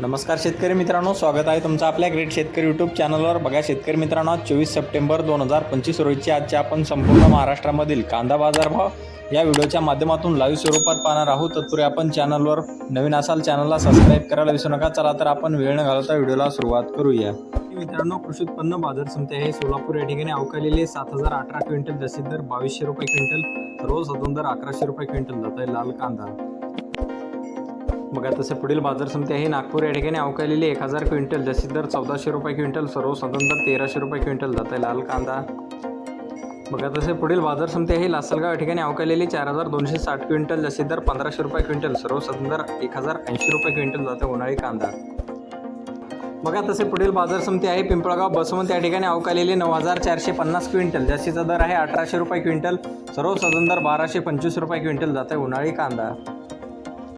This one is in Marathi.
नमस्कार शेतकरी मित्रांनो स्वागत आहे तुमचं आपल्या ग्रेट शेतकरी यूट्यूब चॅनलवर बघा शेतकरी मित्रांनो चोवीस सप्टेंबर दोन हजार पंचवीस रोजची आजच्या आपण संपूर्ण महाराष्ट्रामधील कांदा बाजारभाव या व्हिडिओच्या माध्यमातून लाईव्ह स्वरूपात पाहणार आहोत. तत्पूर्वी आपण चॅनलवर नवीन असाल चॅनलला सबस्क्राईब करायला विसरू नका. चला तर आपण वेळ न घालवता व्हिडिओला सुरुवात करूया. मित्रांनो कृषी उत्पन्न बाजार समिती आहे. सोलापूर या ठिकाणी अवकालेले सात हजार अठरा क्विंटल जास्तीत दर बावीसशे रुपये क्विंटल रोज अजून दर अकराशे रुपये क्विंटल जात आहे लाल कांदा. बघा तसे पुढील बाजार समिती आहे. नागपूर या ठिकाणी अवकालेली एक हजार क्विंटल जशी दर चौदाशे रुपये क्विंटल सर्व दर तेराशे रुपये क्विंटल जात आहे. लाल कांदा. बघा तसे पुढील बाजार समिती आहे. लासलगाव या ठिकाणी अवकालेली चार हजार दोनशे साठ क्विंटल जशी दर पंधराशे रुपये क्विंटल सर्व दर एक हजार ऐंशी रुपये क्विंटल जाते आहे उन्हाळी कांदा. बघा तसे पुढील बाजार समिती आहे. पिंपळगाव बसवंत या ठिकाणी अवकालेली नऊ हजार चारशे पन्नास क्विंटल जास्तीचा दर आहे अठराशे रुपये क्विंटल सर्व सदन दर बाराशे पंचवीस रुपये क्विंटल जात आहे उन्हाळी कांदा.